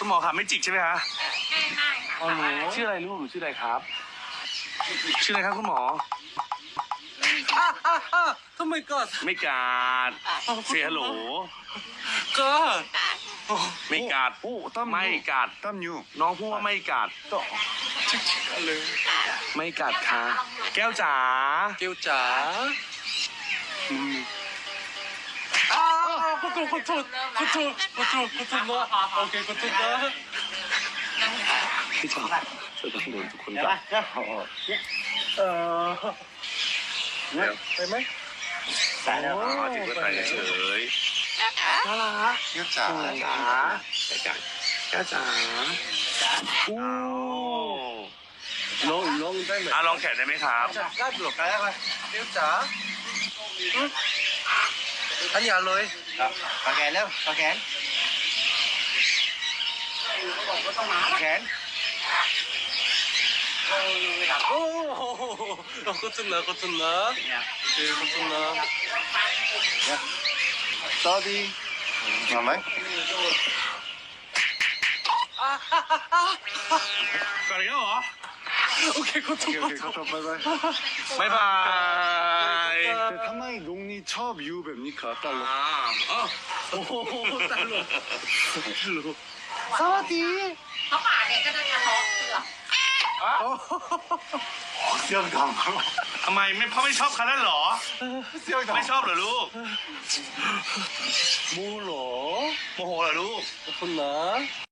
คุณหมอขาไม่จิกใช่ไหมคะไม่ไม่ค่ะอ๋อหนูชื่ออะไรลูกหนูชื่ออะไรครับ ชื่ออะไรครับคุณหมออะอะอะทำไมกัดไม่กัดเสียฮัลโหลกัดไม่กัดโอ้ตั้มไม่กัดตั้มยูน้องพูดว่าไม่กัดชิคชิคอะไรไม่กัดค่ะแก้วจ๋าเกียวจ๋าอ้าวขอโทษขอโทษขอโทษขอโทษขอโทษนะโอเคขอโทษนะพี่ชอบจะต้องโดนทุกคนกัดเออไปไหมอ๋อจิกก็ตายเฉยน่ารักเกียวจ๋าจ๋าแก้วจ๋าอู้ลงลงได้ไหมอะลองแขนได้ไหมครับจับได้หรอได้ไหมเกียวจ๋าอันนี้อร่อยปาแขนแล้วปาแขนแขนโอ้โหขอบคุณนะขอบคุณนะโอเคขอบคุณนะสวัสดีมาไหมก่อนอีกแล้ว เหรอโอเคขอโทโอษเคโอเคขอโทษบายบายบ๊ายบายแต่ทำไมลุงนี่ ชอบยูแบบนี้คะตลกอ่าอ๋อโอ้โหตลกตลกสวัสดีเพราะป่าเนี่ยก็จะทะเลาะเสือกเสียงดังทำไมไม่พ่อไม่ชอบคันนั้นเหรอ เสียงดังไม่ชอบเหรอลูกมูหรอโมโหเหรอลูกขอบคุณนะ